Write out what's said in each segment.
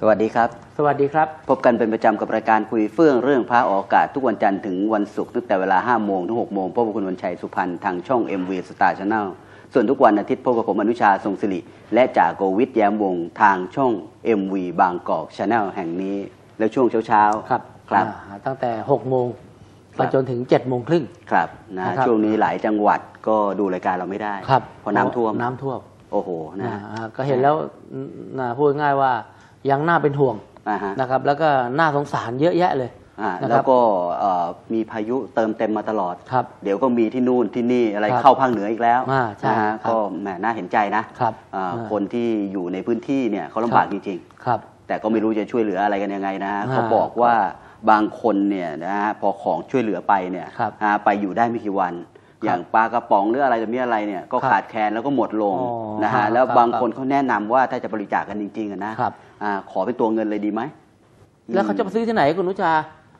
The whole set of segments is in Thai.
สวัสดีครับ สวัสดีครับ พบกันเป็นประจำกับรายการคุยเฟื่องเรื่องพระออกอากาศทุกวันจันทร์ถึงวันศุกร์ตั้งแต่เวลา 5 โมงถึง 6 โมงพบกับคุณวันชัยสุพรรณทางช่อง MV Star Channel ส่วนทุกวันอาทิตย์พบกับผมอนุชาทรงศิริและจ่าโกวิทแย้มวงศ์ทางช่อง MV บางกอก Channel แห่งนี้ แล้วช่วงเช้าๆครับครับอ่าตั้งแต่6โมงครัไปบจนถึง7โมงครึ่ง ครับนะนะครับ ช่วงนี้หลายจังหวัดก็ดูรายการเราไม่ได้ครับเพราะน้ำท่วมน้ำท่วมโอ้โหนะ อ่าก็เห็นแล้วนะพูดง่ายว่า ยังน่าเป็นห่วงอ่าฮะนะครับ แล้วก็น่าสงสารเยอะแยะเลยอ่านะครับแล้วก็เอ่อมีพายุเติมเต็มมาตลอดครับเดี๋ยวก็มีที่นู่นที่นี่อะไรครับเข้าภาคเหนืออีกแล้วอ่าใช่นะฮะครับก็แหมน่าเห็นใจนะครับอ่าอ่าคนที่อยู่ในพื้นที่เนี่ยเขาลำบากครับจริงครับๆแต่ก็ไม่รู้จะช่วยเหลืออะไรกันยังไงนะฮะอ่าเขาบอกว่าบางคนเนี่ยนะฮะพอของช่วยเหลือไปเนี่ยครับอ่าไปอยู่ได้ไม่กี่วัน อย่างปลากระป๋องหรืออะไรแบบนี้อะไรเนี่ยก็ครับขาดแคลนแล้วก็หมดลงอ๋อนะครัฮะบแล้วครับบางคนเขาแนะนำว่าถ้าจะบริจาคกันจริงๆอะนะครับ อ่าขอเป็นตัวเงินเลยดีไหมแล้วเขาจะไปซื้อที่ไหนคุณนุชา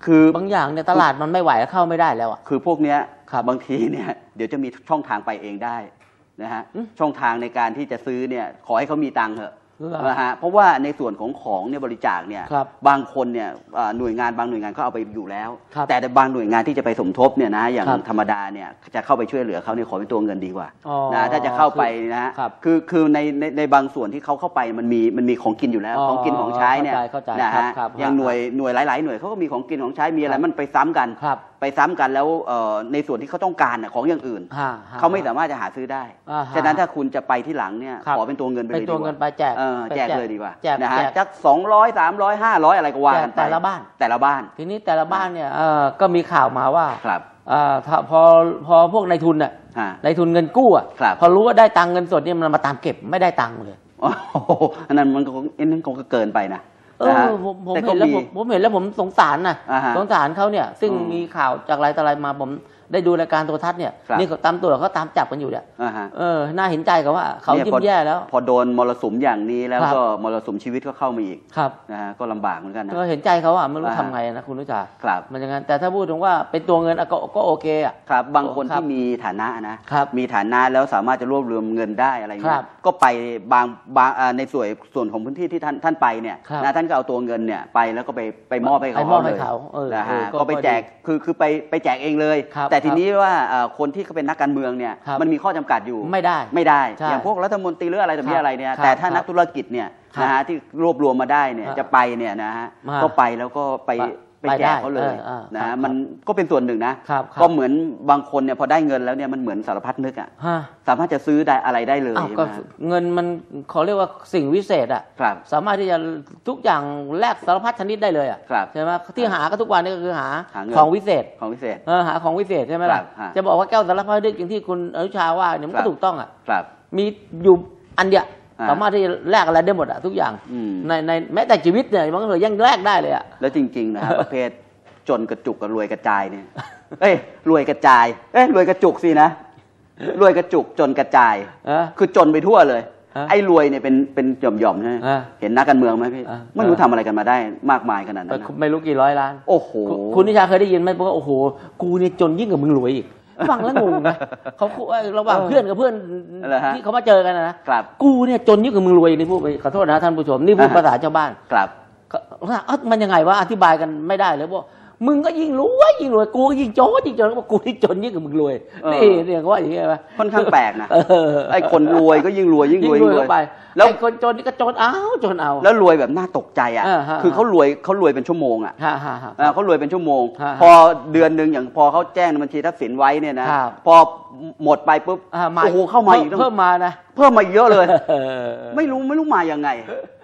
คือบางอย่างเนี่ยตลาดมันไม่ไหวเข้าไม่ได้แล้วอะ คือพวกเนี้ยครับบางทีเนี่ยเดี๋ยวจะมีช่องทางไปเองได้นะฮะอืมช่องทางในการที่จะซื้อเนี่ยขอให้เขามีตังค์เถอะเหรอ นะฮะเพราะว่าในส่วนของของเนี่ยบริจาคเนี่ยครับบางคนเนี่ยอ่าหน่วยงานบางหน่วยงานเขาเอาไปอยู่แล้ว ครับแต่แต่บางหน่วยงานที่จะไปสมทบเนี่ยนะอย่างครับธรรมดาเนี่ยจะเข้าไปช่วยเหลือเขาเนี่ยขอเป็นตัวเงินดีกว่าอ๋อนะถ้าจะเข้าไปนะฮะครับคือคือในในในบางส่วนที่เขาเข้าไปมันมีมันมีของกินอยู่แล้ว อ๋อของกินของใช้เนี่ยเข้าใจเข้าใจนะครัฮะบครับอย่างครับหน่วยหน่วยหลาย ๆ หน่วยเขาก็มีของกินของใช้มีอะไรครับมันไปซ้ำกัน ครับไป ซ้ำกันแล้วเอ่อในส่วนที่เขาต้องการน่ะของอย่างอื่นฮะฮะเขาไม่สามารถจะหาซื้อได้อ่าฮะฉะนั้นถ้าคุณจะไปที่หลังเนี่ยครับขอเป็นตัวเงินไปเป็เลนยตัวดีกเงิว่านไปแจกเออไปแจกเลยดีกว่าแจกนะฮะแจกจักสองร้อยสามร้อยห้าร้อยอะไรก็ว่ากันไปแจกแต่ละบ้านแต่ละบ้าน ทีนี้แต่ละบ้านเนี่ยเอ่อก็มีข่าวมาว่าครับเอ่อถ้าพอพอพวกนายทุนน่ะฮะนายทุนเงินกู้อะครับพอรู้ว่าได้ตังค์เงินสดเนี่ยมันมาตามเก็บไม่ได้ตังค์เลยโอ้โหอันนั้นมันก็อันนั้นคงก็เกินไปนะ เอนะฮะอผมผมแต่ก็เห็นแล้วมี ผมผมเห็นแล้วผมสงสารนะอ่าฮะสงสารเขาเนี่ย ซึ่งอืม มีข่าวจากอะไรต่ออะไรมาผมได้ดูรายการโทรทัศน์เนี่ยครับ นี่เขาตามตัวเขาตามจับกันอยู่เนี่ยอ่าฮะเออน่าเห็นใจกับว่าเขาเนี่ยยิ้พอมแย่แล้ว พอโดนมรสุมอย่างนี้แล้วครับ ก็มรสุมชีวิตก็เข้ามาอีกครับนะฮะก็ลำบากเหมือนกันนะ ก็เห็นใจเขาอะไม่รู้อ่าฮะทำไงนะคุณนุชาครับมันอย่างนั้นแต่ถ้าพูดถึงว่าเป็นตัวเงินอะก็ก็โอเคอะ ครับบางคนครับที่มีฐานะนะครับมีฐานะแล้วสามารถจะรวบรวมเงินได้อะไรคเงี้รัยบก็ไปบางบางอ่าในส่วนส่วนของพื้นที่ที่ท่านท่านไปเนี่ยครับนะท่านก็เอาตัวเงินเนี่ยไปแล้วก็ไปไปมอบให้เขาไปมอบให้ลยเขาเออนะเอฮะอก็ก็ไปก็ดีแจกคือคือไปไปแจกเองเลย ครับแต่ทีนี้ว่าเอ่อคนที่เขาเป็นนักการเมืองเนี่ยครับมันมีข้อจำกัดอยู่ไม่ได้ไม่ได้ใช่อย่างพวกรัฐมนตรีหรืออะไรต่อมีครับอะไรเนี่ยครับแต่ถ้าครับนักธุรกิจเนี่ยครับนะฮะที่รวบรวมมาได้เนี่ยครับจะไปเนี่ยนะฮะมาก็ไปแล้วก็ไป ไปไปแจกได้เขาเลยเออเออนะครัฮะบมันก็เป็นส่วนหนึ่งนะครับครับก็เหมือนบางคนเนี่ยพอได้เงินแล้วเนี่ยมันเหมือนสารพัดนึกอะฮะสามารถจะซื้อได้อะไรได้เลยอ้าวใช่ก็ไหมฮะเงินมันเขาเรียกว่าสิ่งวิเศษอะครับสามารถที่จะทุกอย่างแลกสารพัดชนิดได้เลยอะครับใช่ไหมที่หาก็ทุกวันนี้ก็คือหาหาเงินของวิเศษของพิเศษเออหาของวิเศษใช่ไหมล่ะครับฮะจะบอกว่าแก้วสารพัดนึกอย่างที่คุณอนุชาว่าเนี่ยมันครัก็บถูกต้องอะครับมีอยู่อันเดียวอ่า สามารถที่จะแลกอะไรได้หมดอะทุกอย่างอืมในในแม้แต่ชีวิตเนี่ยมันก็เลยยังแลกได้เลยอะแล้วจริง ๆ นะฮะประเภทจนกระจุกกับรวยกระจายเนี่ยเอ้ยรวยกระจายเอ้ยรวยกระจุกสินะรวยกระจุกจนกระจายเออคือจนไปทั่วเลยฮะไอ้รวยเนี่ยเป็นเป็นหย่อมๆใช่ไหมฮะเห็นนักการเมืองไหมพี่อ่าไม่รู้ทำอะไรกันมาได้มากมายขนาดไปนั้นนะไม่รู้กี่ร้อยล้าน โอ้โหคุณคุณนิชาเคยได้ยินไหมบอกว่าโอ้โห กูเนี่ยจนยิ่งกว่ามึงรวยอีก ฟังแล้วงงนะเขาเอ้ยระหว่างเออเพื่อนกับเพื่อนเหรอฮะที่เขามาเจอกันนะนะครับกูเนี่ยจนยิ่งกว่ามึงรวยนี่พูดไปขอโทษนะท่านผู้ชมนี่พูดอ่าฮะภาษาชาวบ้านครับเขาว่าเอ้ามันยังไงวะอธิบายกันไม่ได้เลยบอก มึงก็ยิ่งรวยยิ่งรวยกูก็ยิ่งจนยิ่งจนเขาบอกกูที่จนยิ่งกว่ามึงรวยเออนี่เนี่ยเขาว่าอย่างเงี้ยไหมค่อนข้างแปลกนะเออไอ้คนรวยก็ยิ่งรวยยิ่งรวยยิ่งรวยเข้าไปแล้วไอ้คนจนนี่ก็จนเอาจนเอา แล้วรวยแบบน่าตกใจอะเออฮะคือเขารวยเขารวยเป็นชั่วโมงอะฮ่าฮ่าฮ่าอ่าเขารวยเป็นชั่วโมงฮะพอเดือนหนึ่งอย่างพอเขาแจ้งในบัญชีทรัพย์สินไว้เนี่ยนะครับพอ หมดไปปุ๊บอ่ามาโอ้โหเข้ามาอีกเพิ่มมานะเพิ่มมาอีกเยอะเลยเออไม่รู้ไม่รู้มายังไง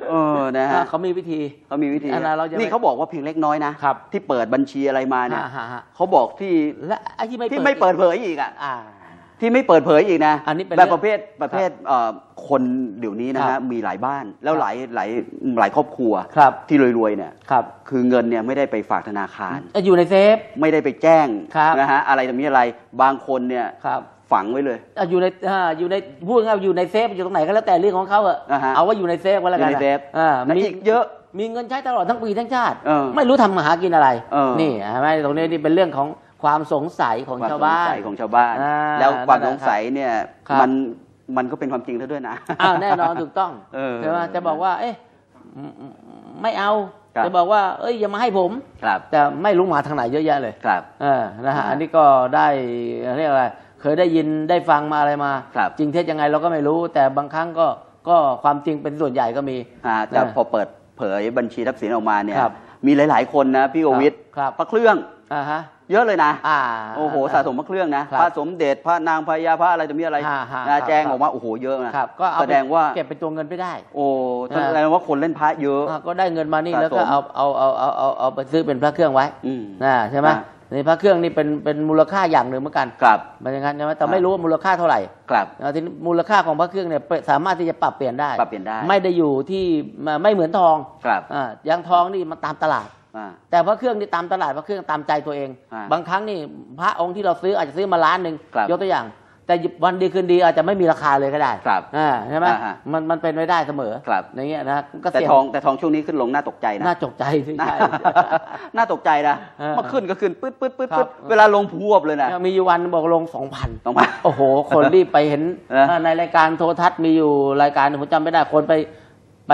เออนะอ่าฮะเขามีวิธีเขามีวิธีอันนั้นเราจะนี่เขาบอกว่าเพียงเล็กน้อยนะครับที่เปิดบัญชีอะไรมาเนี่ยฮ่าฮ่าฮ่าเขาบอกที่และไอ้ที่ไม่ที่ไม่เปิดเผยอีกอะอ่า ที่ไม่เปิดเผยอีกนะอันนี้เป็นแบบเรื่องประเภทประเภทเอ่อคนเดี๋ยวนี้นะครัฮะบมีหลายบ้านแล้วหลายหลายหลายครอบครัวครับ ที่รวยๆเนี่ยครับคือเงินเนี่ยไม่ได้ไปฝากธนาคารอยู่ในเซฟ ไม่ได้ไปแจ้งครับ นะฮะอะไรแต่มีอะไรบางคนเนี่ยครับฝังไว้เลยอะอยู่ในอ่าอยู่ในพูดง่ายๆอยู่ในเซฟอยู่ตรงไหนก็แล้วแต่เรื่องของเขาอะอ่าฮะ เอาว่าอยู่ในเซฟก็แล้วกันอยู่ในเซฟอ่าและมีอีกเยอะ มีเงินใช้ตลอดทั้งปีทั้งชาติ เออไม่รู้ทำมาหากินอะไร เออ นี่ใช่ไหมตรงนี้นี่เป็นเรื่องของ ความสงสัยของความชาวสงบ้านสัยของชาวบ้าน อ่าแล้วความนั่สนงแหละสัยเนี่ยครับ มันมันก็เป็นความจริงแล้วด้วยนะ อ้าวแน่นอนถูกต้องเออใช่ไหมจะบอกว่า เอ๊ะไม่เอา ครับ จะบอกว่า เอ้ยอย่ามาให้ผม ครับแต่ไม่รู้มาทางไหนเยอะแยะเลย ครับ เออนะฮะอ่าอันนี้ก็ได้เรียกอะไร เคยได้ยินได้ฟังมาอะไรมา ครับ จริงเท็จยังไงเราก็ไม่รู้ แต่บางครั้งก็ก็ความจริงเป็นส่วนใหญ่ก็มี อ่าแต่เออพอเปิดเผยบัญชีทรัพย์สินออกมาเนี่ย ครับมีหลาย ๆ คนนะพี่โอวิทย์ครับ พระเครื่อง อ่าฮะ เยอะเลยนะอ่าโอ้โหสะสมพระเครื่องนะครับพระสมเด็จพระนางพญาพระอะไรจะมีอะไรฮะฮะนะครับแจ้งครับออกมาโอ้โหเยอะนะครับก็เอาแสดงว่าเก็บเป็นตัวเงินไปได้ โอ้อ่าแสดงว่าคนเล่นพระเยอะอ่าก็ได้เงินมานี่สะสมแล้วก็เอาเอาเอาเอาเอาเอาไปซื้อเป็นพระเครื่องไว้อืมนะใช่ไหมอ่านี่พระเครื่องนี่เป็นเป็นมูลค่าอย่างหนึ่งเหมือนกันครับเป็นอย่างนั้นใช่ไหมแต่อ่าไม่รู้ว่ามูลค่าเท่าไหร่ครับอ่าทีนี้มูลค่าของพระเครื่องเนี่ยสามารถที่จะปรับเปลี่ยนได้ ปรับเปลี่ยนได้ ไม่ได้อยู่ที่ไม่เหมือนทองครับอ่าอย่างทองนี่มันตามตลาดอ่า แต่พระเครื่องนี่ตามตลาดพระเครื่องตามใจตัวเองอ่าบางครั้งนี่พระองค์ที่เราซื้ออาจจะซื้อมาล้านหนึ่งครับยกตัวอย่าง แต่วันดีคืนดีอาจจะไม่มีราคาเลยก็ได้ครับอ่าใช่ไหมอ่าฮะมันมันเป็นไปได้เสมอครับอย่างเงี้ยนะก็แต่เสี่ยงทองแต่ทองช่วงนี้ขึ้นลงน่าตกใจนะน่าจกใจสิน่าใช่น่าตกใจนะเออมาขึ้นก็ขึ้นปื๊ดปื๊ดปื๊ดครัปื๊บดเวลาลงพรวบเลยนะมีอยู่วันบอกลงสองพันต้องมาโอ้โห คนรีบไปเห็นนะเอ่อในรายการโทรทัศน์มีอยู่รายการหนึ่งผมจำไม่ได้คนไป ไป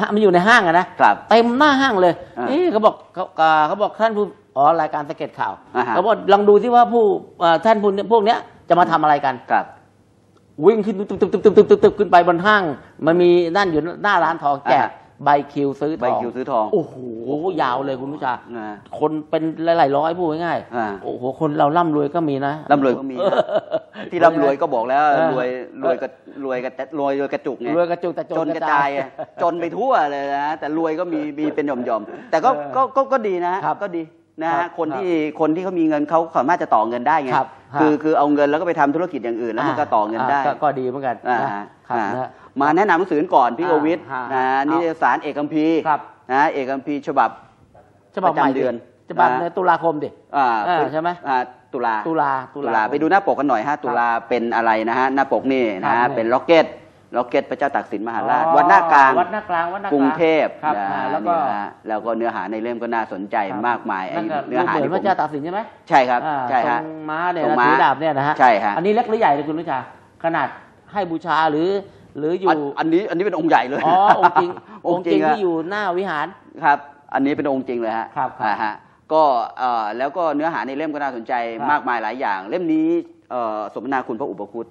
ฮะมันอยู่ในห้างอะนะครับเต็มหน้าห้างเลยอ่าเอ๊ะเขาบอกเขาอ่าเขาบอกท่านผู้อ๋อรายการสเก็ตข่าวอ่าฮะ เขาบอกลองดูที่ว่าผู้เอ่อท่านผู้พวกเนี้ยจะมาทำอะไรกัน ครับ วิ่งขึ้นตึ๊บตึ๊บตึ๊บตึ๊บตึ๊บตึ๊บตึ๊บขึ้นไปบนห้าง มันมีนั่นอยู่หน้าร้านทองแจกอ่าฮะ ใบคิวซื้อทองใบคิวซื้อทอง โอ้โหยาวเลยคุณผู้ชานะคนเป็นหลายๆร้อยพูดง่ายอ่า ๆโอ้โหคนเราร่ำรวยก็มีนะ ร่ำรวยก็มีนะที่ร่ำรวยก็บอกแล้วเออ รวยรวยกระรวยกระรวยรวยกระจุกไงรวยกระจุกแต่จจนนกระจายอะจนไปทั่วเลยนะแต่รวยก็มีมีเป็นหย่อมๆแต่ก็เออก็ก็ก็ดีนะครับก็ดีนะครัฮะบคนที่คนที่เขามีเงินเขาสามารถจะต่อเงินได้ไงครับคือคือเอาเงินแล้วก็ไปทำธุรกิจอย่างอื่นแล้วมันก็ต่อเงินได้าก็ก็ดีเหมือนกันอ่านะฮะครับอ่านะ มาแนะนำหนังสือก่อนพี่อ่าโอวิทย์ฮะนะเอานิ นิตยสารเอกคัมภีร์ครับนะเอกคัมภีร์ฉบับ ฉบับใหม่ประจำเดือนฉบับนะ ในตุลาคมดิ อ่าอ่าใช่ไหม อ่าตุลาตุลาตุลา ไปดูหน้าปกกันหน่อยฮะตุลาเป็นอะไรนะฮะหน้าปกนี่นะครัฮะบ เป็นล็อกเก็ตล็อกเก็ตพระเจ้าตากสินมหาราชอ๋อวัดหน้ากลาง วัดหน้ากลางวัดหน้ากกรุงเทพครับนะอ่าฮะแล้วก็นี่นะฮะแล้วก็เนื้อหาในเล่มก็น่าสนใจครับมากมายไอ้นั่นก็เนื้อหาเหมือนที่พผระมเจ้าตากสินใช่ไหมใช่ครับ อ่าใช่ฮะ ทรงม้าเนี่ยทรงนะม้าถือดาบเนี่ยนะฮะใช่ฮะ อันนี้เล็กหรือใหญ่เลยคุณวิชาขนาดให้บูชาหรือ หรืออยู่อันอันนี้อันนี้เป็นองค์ใหญ่เลยอ๋อองค์จริงอองงค์ค์จจริริงงอะที่อยู่หน้าวิหารครับ อันนี้เป็นองค์จริงเลยฮะครับครับอ่าฮะก็เอ่อแล้วก็เนื้อหาในเล่มก็น่าสนใจครับมากมายหลายอย่าง เล่มนี้เอ่อสมนาคุณพระอุปคุต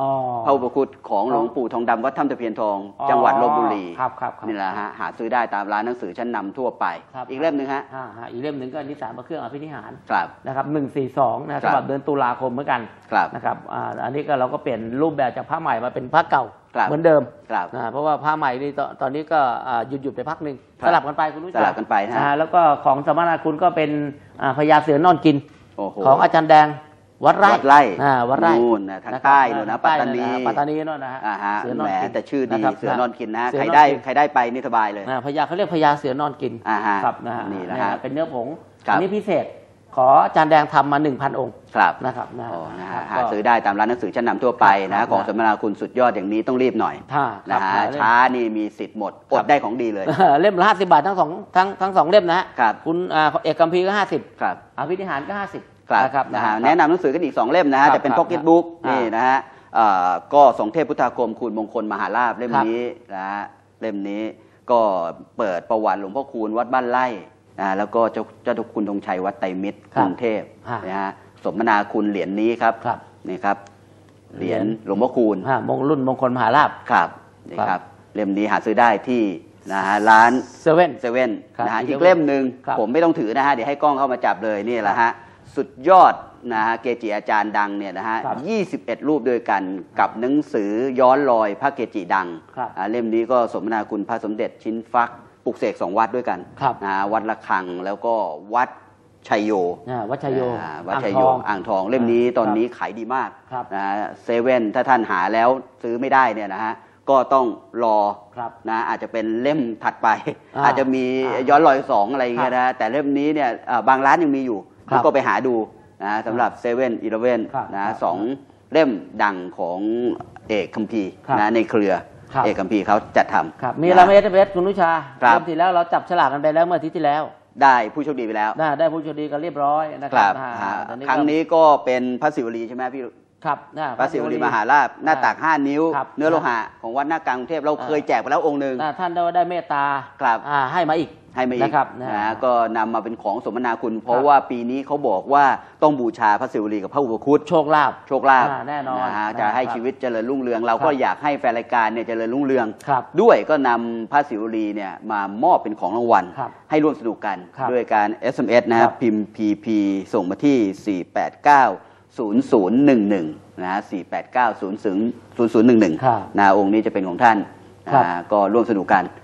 อ๋อพระอุปคุตของหลวงปู่ทองดำวัดถ้ำตะเพียนทอง จังหวัดลบบุรีครับครับครับนี่แหละฮะหาซื้อได้ตามร้านหนังสือชั้นนำทั่วไปครับอีกเล่มหนึ่งฮะอ่าฮะอีกเล่มหนึ่งก็นิสสานพระเครื่องอภินิหารครับนะครับหนึ่งสี่สองนะครัฉบบับเดือนตุลาคมเหมือนกันครับนะครับอ่าอันนี้ก็เราก็เปลี่ยนรูปแบบจากผ้าใหม่มาเป็นผ้าเก่าครับ เหมือนเดิมครับนะเพราะว่าผ้าใหม่นี่ตอนตอนนี้ก็อ่าหยุดหยุดไปพักหนึ่งครับสลับกันไปคุณผู้ชมสลับกันไปนะฮะอ่าแล้วก็ของสมนาคุณก็เป็นอ่าพญาเสือนอนกินโอ้โหของอาจารย์แดงวัดไร่วัดไร่อ่าวัดไร่นู่นนะทางครับใต้นู่นนะทงใต้ปัตตานีะปัตตานีนู่นนะฮะอ่าฮะเสือนอนแหมกินแต่ชื่อดีะครับเสือนอนกินนะเสืใครอนอนได้กินใครได้ไปนี่สบายเลยอ่าพญาเขาเรียกพญาเสือนอนกินอ่าฮะครับนะฮะนี่นะเยฮะเป็นเนื้อผงครับอันนี้พิเศษ ขออาจารย์แดงทำมาหนึ่งพันองค์ครับนะครับนะอ๋อนะครัฮะบหาก็ซื้อได้ตามร้านหนังสือชั้นนำทั่วไปครันะบของครับสมนาคุณสุดยอดอย่างนี้ต้องรีบหน่อยถ้าคนะรับฮะอ่เล่มช้านี่มีสิทธิ์หมดอดได้ของดีเลย เล่มละห้าสิบาททั้งสองทั้งทั้งสองเล่มนะฮะครับคุณอ่าเอกกัมพีร์ก็ห้าสิบครับอภินิหารก็ห้าสิบครับนะครับนะฮะครับแนะนำหนังสือกันอีก2เล่มนะครัฮะบจะเป็นครับพ็อกเก็ตบุ๊กอ่านี่นี่นะฮะเอ่อก็สงเทพพุทธาคมคูณมงคลมหาลาภเล่มครับนี้นะฮะเล่มนี้ก็เปิดประวัติหลวงพ่อคูณวัดบ้านไร่ นะแล้วก็เจ้าเจ้าคุณธงชัยวัดไตรมิตรครักบรุงเทพฮะนะฮะสมนาคุณเหรียญนี้ครับครับนี่ครับ เหรียญเหรียญหลวงพ่อคูณอ่ามงรุ่นมงคลมหาลาภครับนี่คครัรับบเล่มนี้หาซื้อได้ที่นะฮะร้านเซเว่นเซเว่นครับนะฮะที่อีกเล่มหนึ่งครับผมไม่ต้องถือนะฮะเดี๋ยวให้กล้องเข้ามาจับเลยนี่แหละฮะสุดยอดนะฮะเกจิอาจารย์ดังเนี่ยนะฮะครับ21 รูปด้วยกันกับหนังสือย้อนรอยพระเกจิดังครับ อ่าเล่มนี้ก็สมนาคุณพระสมเด็จชิ้นฟัก ปลุกเสกสองวัดด้วยกันครับนะฮะวัดละคังแล้วก็วัดชัยโยอ่าวัดชัยโยอ่าวัดอ่างชัยทโยองอ่างทองเล่มนี้ตอนนี้ขายดีมากครับนะฮะเซเว่นถ้าท่านหาแล้วซื้อไม่ได้เนี่ยนะฮะก็ต้องรอครับนะอาจจะเป็นเล่มถัดไปอ่าอาจจะมีอ่าย้อนรอยสองอะไรอย่างเงี้ยนะแต่เล่มนี้เนี่ยเอ่อบางร้านยังมีอยู่ครับก็ไปหาดูนะสำหรับเซเว่นอีเลเว่นครับนะครับสองเล่มดังของเอกคัมภีร์ครับนะในเครือครับ เอกคัมภีร์เขาจัดทำครับมีนะอะไรไหมเอสเอสคุณนุชาครับเริ่มทีแล้วเราจับฉลากกันไปแล้วเมื่ออาทิตย์ที่แล้ว ได้ผู้โชคดีไปแล้ว ได้ได้ผู้โชคดีกันเรียบร้อยนะคครัรับบอ่าอ่าตอนนี้ครั้งก็นี้ก็เป็นพระศิวลีใช่ไหมพี่ครับนะพระศิวลีมหาราชหน้าตัก 5 นิ้วครับเนื้อโลหะของวัดหน้ากลางกรุงเทพเราอ่าเคยแจกไปแล้วองค์หนึ่งนะท่านได้ได้เมตตาครับอ่าให้มาอีก ให้มาอีกนะครับนะนะก็นำมาเป็นของสมนาคุณ เพคราะรับว่าปีนี้เขาบอกว่าต้องบูชาพระศิวลีกับพระอุปคุต โชคลาภ โชคลาภอ่าแน่นอนฮะนะครับจะให้ชีวิตเจริญรุ่งเรือง เราก็ครับอยากให้แฟนรายการเนี่ยเจริญรุ่งเรือง ครับด้วยก็นำพระศิวลีเนี่ยมามอบเป็นของรางวัล ครับให้ร่วมสนุกกัน ครับด้วยการ SMS นะคครัรับบพิมพ์ PP ส่งมาที่ 489 0011นะฮะ489 0011ครับนะองค์นี้จะเป็นของท่านครับอ่าก็ร่วมสนุกกันอ่าอ่า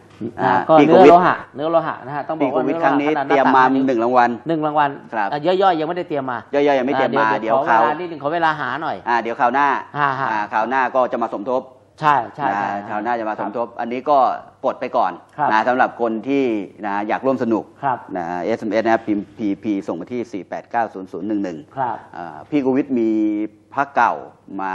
ก็พี่เนื้อวิทโลย์หะเนื้อโลหะนะฮะต้องบอพี่กโคว่าวิดเนื้อครั้งนี้โลหะขนาดเตรียมมาหน้ตหนึ่งรางวัลหนึ่งรางวัลครับอะย่อยๆยังไม่ได้เตรียมมาย่อยๆยังไม่เตรียมมาอ่เดี๋ยวขอเขาเวลานิดนึงขอเวลาหาหน่อยอ่าเดี๋ยวคราวหน้าอ่าฮะอ่าคราวหน้าก็จะมาสมทบ ใช่ใช่นะใช่คราวหน้าจะมาสมทบ อันนี้ก็กดไปก่อนครับนะสำหรับคนที่นะอยากร่วมสนุกครับ นะ SMS นะครับพิมพ์ PP ส่งมาที่ 4890011ครับอ่าพี่กวิทมีพระเก่ามา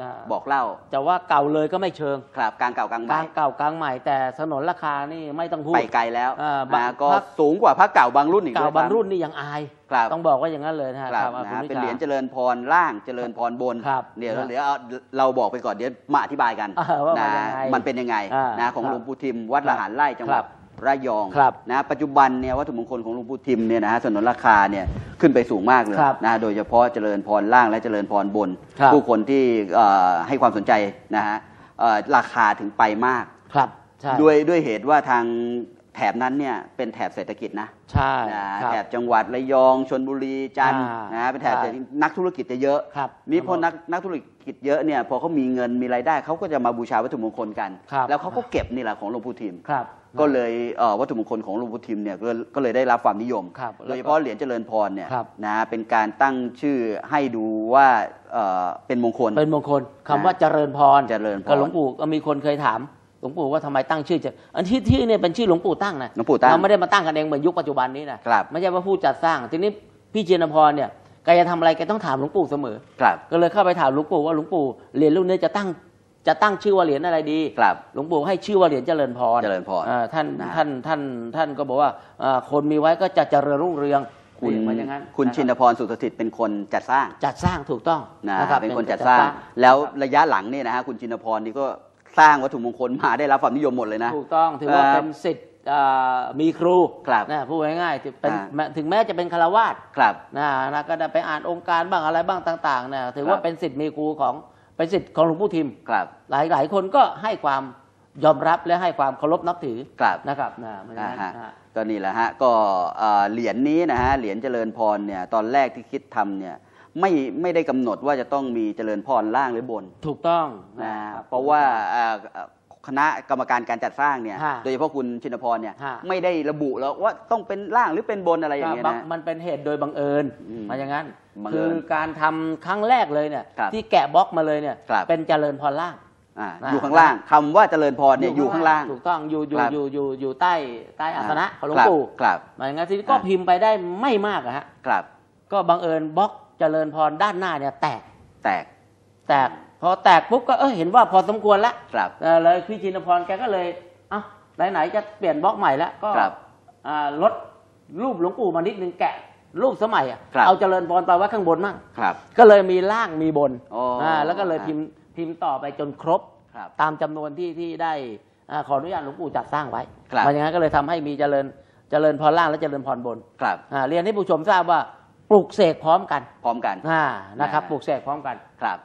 อ่า บอกเล่าจะว่าเก่าเลยก็ไม่เชิงครับกลางเก่ากลางใหกม่ลางเก่ากลางใหม่แต่สนนราคานี่ไม่ต้องพูด ไปไกลแล้วอ่าบางนะก็พระ สูงกว่าพระเก่าบางรุ่นอีกเก่าด้วยบางซ้ำรุ่นนี่ยังอาย ครับ ต้องบอกว่าอย่างนั้นเลยนะฮะครับอะนะคุณวิชาเป็นเหรียญเจริญพรล่างเจริญพรบนครับเดี๋ยวครับเหลือเอาเราบอกไปก่อนเดี๋ยวมาอธิบายกันอ่าว่ามันนะยังไงมันเป็นยังไงอ่านะของครับหลวงปู่ทิม วัดครับละหารไร่จังหวัครัดบระยองครับนะปัจจุบันเนี่ยวัตถุมงคลของหลวงปู่ทิมเนี่ยนะฮะสนนราคาเนี่ยขึ้นไปสูงมากเลยครับนะโดยเฉพาะเจริญพรล่างและเจริญพรบนครับผู้คนที่เอ่อให้ความสนใจนะฮะเอ่อราคาถึงไปมากครับใช่ด้วยด้วยเหตุว่าทางแถบนั้นเนี่ยเป็นแถบเศรษฐกิจนะใช่นะครับแถบจังหวัดระยองชนบุรีจันทร์อ่านนะเป็นแถบใช่ที่นักธุรกิจจะเยอะครับนี่พอนักนักธุรกิจ เยอะเนี่ยพอเขามีเงินมีรายได้เขาก็จะมาบูชาวัตถุมงคลกัน ครับแล้วเขาก็เก็บนี่แหละของหลวงปู่ทิมครับก็เลยเอ่อวัตถุมงคลของหลวงปู่ทิมเนี่ยก็ก็เลยได้รับความนิยมครับโดยเฉพาะเหรียญเจริญพรเนี่ยครับ นะเป็นการตั้งชื่อให้ดูว่าเอ่อเป็นมงคล เป็นมงคลคำว่าเจริญพรเจริญพรก็หลวงปู่ก็มีคนเคยถาม หลวงปู่ว่าทำไมตั้งชื่อเจอันที่ที่เนี่ยเป็นชื่อหลวงปู่ตั้งนะหลวงปู่ตั้งเราไม่ได้มาตั้งกันเองเหมือนยุคปัจจุบันนี้นะครับ ไม่ใช่ว่าผู้จัดสร้างทีนี้พี่เจนพรเนี่ย แกจะทำอะไรแกต้องถามหลวงปู่เสมอ ครับ ก็เลยเข้าไปถามหลวงปู่ว่าหลวงปู่เหรียญรุ่นนี้จะตั้งจะตั้งชื่อว่าเหรียญอะไรดีครับ หลวงปู่ให้ชื่อว่าเหรียญเจริญพรเจริญพรอ่าท่านนะ ท่านท่านท่านก็บอกว่าอ่าคนมีไว้ก็จะเจริญรุ่งเรืองคุณนี่มันอย่างนั้นคุณะรับชินพรสุขสถิตเป็นคนจัดสร้างจัดสร้างถูกต้องนะนะครับเป็นคนจัดสร้าง แล้วระยะหลังเนี่ยนะฮะคุณจินพรนี่ก็สร้างวัตถุมงคลมาได้รับความนิยมหมดเลยนะ ถูกต้องถือว่าครับเป็นสิทธิ์อ่า มีครูครับนะพูดง่ายๆที่เป็นอ่า แม้ถึงแม้จะเป็นคารวาสครับ นะนะก็ได้ไปอ่านองค์การบ้างอะไรบ้างต่างๆนะถือว่าครับ เป็นสิทธิ์มีครูของเป็นสิทธิ์ของหลวงปู่ทิม ครับ หลายหลายคนก็ให้ความยอมรับและให้ความเคารพนับถือครับ นะครับนะเพราะฉะนะนั้นฮะนะฮะ ก็นี่แหละฮะก็เอ่อเหรียญนี้นะฮะเหรียญเจริญพรเนี่ยตอนแรกที่คิดทำเนี่ยไม่ไม่ได้กำหนดว่าจะต้องมีเจริญพรล่างหรือบนถูกต้องนะคบเพราะว่าเอ่อเอ่อ คณะกรรมการการจัดสร้างเนี่ยฮะโดยเฉพาะคุณชินพรเนี่ยฮะ ไม่ได้ระบุแล้วว่าต้องเป็นล่างหรือเป็นบนอะไรอย่างเงี้ยบางนะ มันเป็นเหตุโดยบังเอิญอืมมาอย่างนั้น บังคืเอิอญการทำครั้งแรกเลยเนี่ย ครับที่แกะบล็อกมาเลยเนี่ย ครับ เป็นเจริญพรล่าง อ่านะ อยู่ข้างล่างคำว่าเจริญพรเนี่ยอยู่ข้างล่าง ถูกต้องอยู่อยู่ครับ อยู่อยู่อยู่ใต้ใต้อาสนะของหลวงครับปู่ครับมาอย่างนั้นทีนี้ก็อ่า พิมพ์ไปได้ไม่มากอะฮะ ครับ ก็บังเอิญบล็อกเจริญพรด้านหน้าเนี่ยแตก แตก แตก พอแตกปุ๊บก็เออเห็นว่าพอสมควรแล้วครับเออเลยพี่ชินพรแกก็เลยเอ้าไหนๆจะเปลี่ยนบล็อกใหม่แล้วก็ครับอ่าลดรูปหลวงปู่มานิดนึงแกะรูปสมัยอะครับเอาเจริญพรไปไว้ข้างบนมั่งครับก็เลยมีล่างมีบนอ๋ออ่าแล้วก็เลยพิมพ์พิมพ์ต่อไปจนครบครับตามจำนวนที่ที่ได้อาขออนุญาตหลวงปู่จัดสร้างไว้ครับมาอย่างนั้นก็เลยทำให้มีเจริญเจริญพรล่างและเจริญพรบนครับอ่าเรียนให้ผู้ชมทราบว่าปลูกเสกพร้อมกัน พร้อมกันอ่านะครับอ่าปลูกเสกพร้อมกันครับ